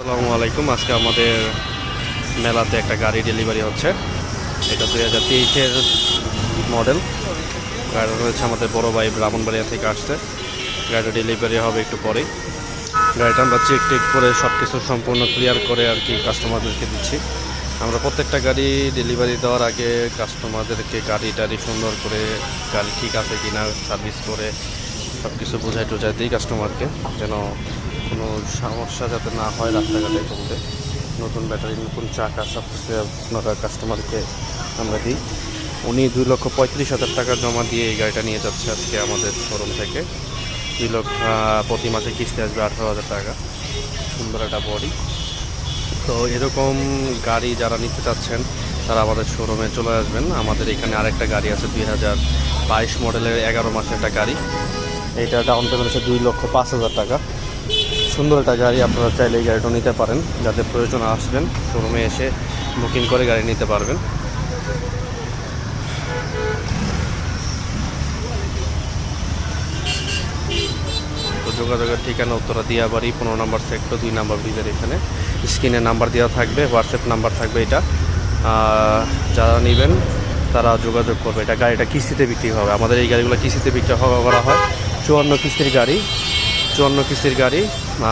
আসসালামু আলাইকুম। আজকে আমাদের মেলাতে একটা গাড়ি ডেলিভারি হচ্ছে। এটা দুই হাজার তেইশের মডেল গাড়িটা রয়েছে আমাদের বড় ভাই ব্রাহ্মণবাড়িয়া থেকে আসছে। গাড়িটা ডেলিভারি হবে একটু পরেই। গাড়িটা আমরা চেক টেক করে সব কিছু সম্পূর্ণ ক্লিয়ার করে আর কি কাস্টমারদেরকে দিচ্ছি। আমরা প্রত্যেকটা গাড়ি ডেলিভারি দেওয়ার আগে কাস্টমারদেরকে গাড়ি টাড়ি সুন্দর করে গাড়ি ঠিক আছে কিনা সার্ভিস করে সব কিছু বোঝাই টোঝাই দিই কাস্টমারকে যেন কোনো সমস্যা যাতে না হয় রাস্তাঘাটে চলতে নতুন ব্যাটারি নতুন চাকা সব কিছু আপনারা কাস্টমারকে আমরা দিই। উনি দুই লক্ষ পঁয়ত্রিশ হাজার টাকা জমা দিয়ে এই গাড়িটা নিয়ে যাচ্ছে আজকে আমাদের শোরুম থেকে। দুই লক্ষ প্রতি মাসে কিস্তি আসবে আঠারো হাজার টাকা। সুন্দর একটা বডি তো এরকম গাড়ি যারা নিতে চাচ্ছেন, তারা আমাদের শোরুমে চলে আসবেন। আমাদের এখানে আরেকটা গাড়ি আছে দুই হাজার বাইশ মডেলের এগারো মাসের একটা গাড়ি। এটা ডাউন পেমেন্ট আছে দুই লক্ষ পাঁচ হাজার টাকা। সুন্দর একটা গাড়ি আপনারা চাইলে এই গাড়িটা নিতে পারেন। যাদের প্রয়োজন আসবেন, শোরুমে এসে বুকিং করে গাড়ি নিতে পারবেন। যোগাযোগের ঠিকানা উত্তরা দিয়াবাড়ি, পনেরো নম্বর সেক্টর দুই নম্বর ব্রিজের এখানে। স্ক্রিনে নাম্বার দেওয়া থাকবে হোয়াটসঅ্যাপ নাম্বার থাকবে এটা। যারা নেবেন, তারা যোগাযোগ করবে। এটা গাড়িটা কিস্তিতে বিক্রি হবে। আমাদের এই গাড়িগুলো কিস্তিতে বিক্রি হওয়া করা হয়। চুয়ান্ন কিস্তির গাড়ি। চুয়ান্ন কিস্তির গাড়ি,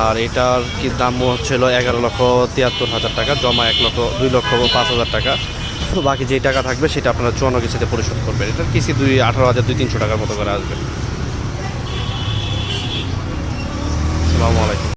আর এটার কি দাম হচ্ছিল এগারো লক্ষ তিয়াত্তর হাজার টাকা, জমা এক লক্ষ, দুই লক্ষ পাঁচ হাজার টাকা। তো বাকি যে টাকা থাকবে সেটা আপনারা চুয়ান্ন কিস্তিতে পরিশোধ করবেন। এটার কিস্তি দুই, আঠারো হাজার দুই, তিনশো টাকার মতো করে আসবে।